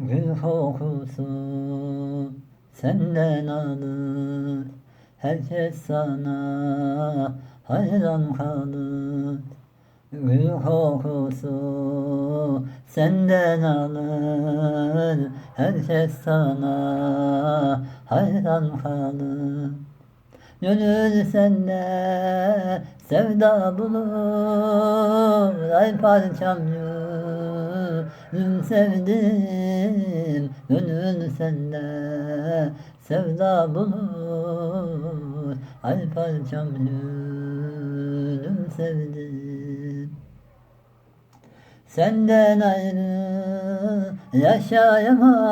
Gül kokusu senden alır Herkes sana hayran kalır. Gül kokusu senden alır Herkes sana hayran kalır. Gönül sende sevda bulur Ay parçam gönlüm sevdim Gönül sende. Sevda bulur Ay parçam gönlüm sevdim. Senden ayrı yaşayamam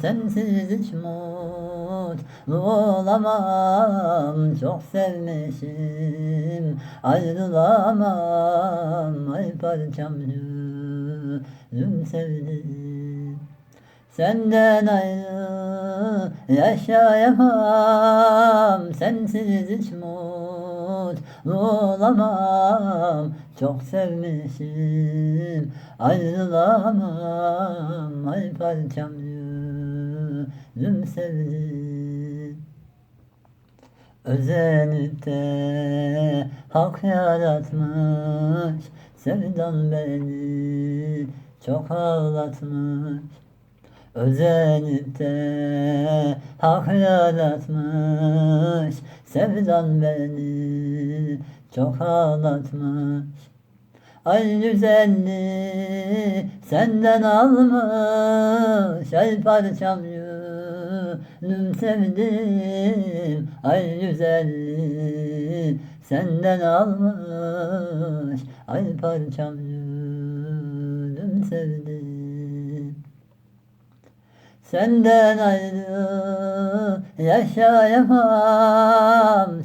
Sensiz hiç mutlu olamam. Çok sevmişim ayrılamam Ay parçam gönlüm sevdim Senden ayrı yaşayamam. Sensiz hiç mutlu olamam. Çok sevmişim ayrılamam. Ay parçam gönlüm sevdim Özenip de hak yaratmış Sevdan beni çok ağlatmış Özenip de hak yaratmış. Sevdan beni çok ağlatmış. Ay güzelliği senden almış. Ay parçam gönlüm sevdim. Ay güzelliği senden almış. Ay parçam gönlüm sevdim. Senden ayrı yaşayamam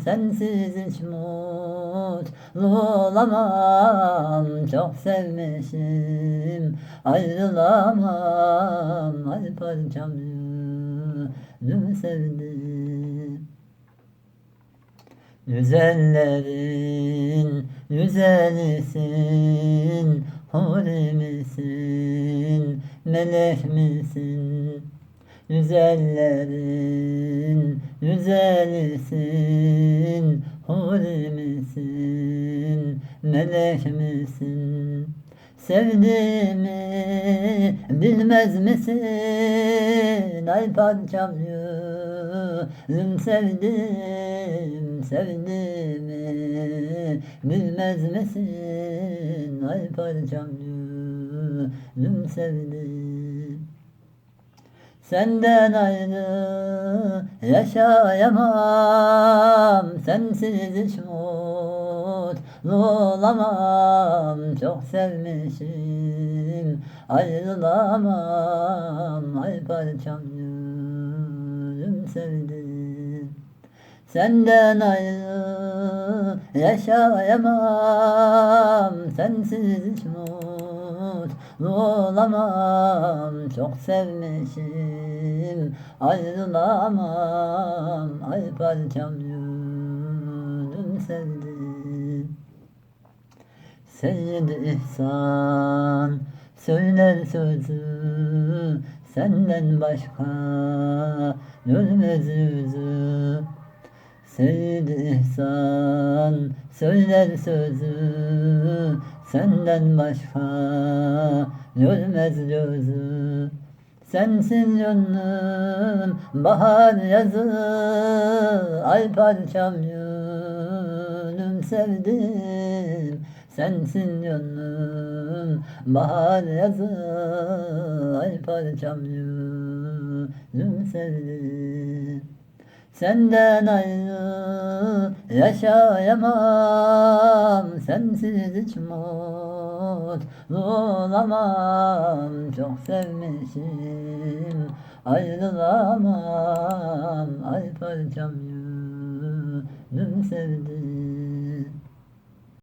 Sensiz hiç mutlu olamam. Çok sevmişim ayrılamam. Ay parçam gönlüm sevdim. Güzellerin güzelisin Huri misin, melek misin? Güzellerin güzelisin Huri misin, melek misin? Sevdiğimi bilmez misin? Ay parçam gönlüm sevdim, sevdiğimi bilmez misin? Ay parçam gönlüm sevdim. Senden ayrı yaşayamam. Sensiz hiç mutlu olamam. Çok sevmişim. Ayrılamam. Ay parçam gönlüm sevdim. Senden ayrı yaşayamam Sensiz hiç mutlu olamam. Çok sevmişim ayrılamam. Ay parçam gönlüm sevdim. Seyyid İhsan söyler sözü Senden başka görmez yüzü Seyyid İhsan söyler sözü Senden başka görmez gözü. Sensin gönlüm bahar yazı Ay parçam gönlüm sevdim. Sensin gönlüm bahar yazı Ay parçam gönlüm sevdim Senden ayrı yaşayamam Sensiz hiç mutlu olamam. Çok sevmişim ayrılamam. Ay parçam gönlüm sevdim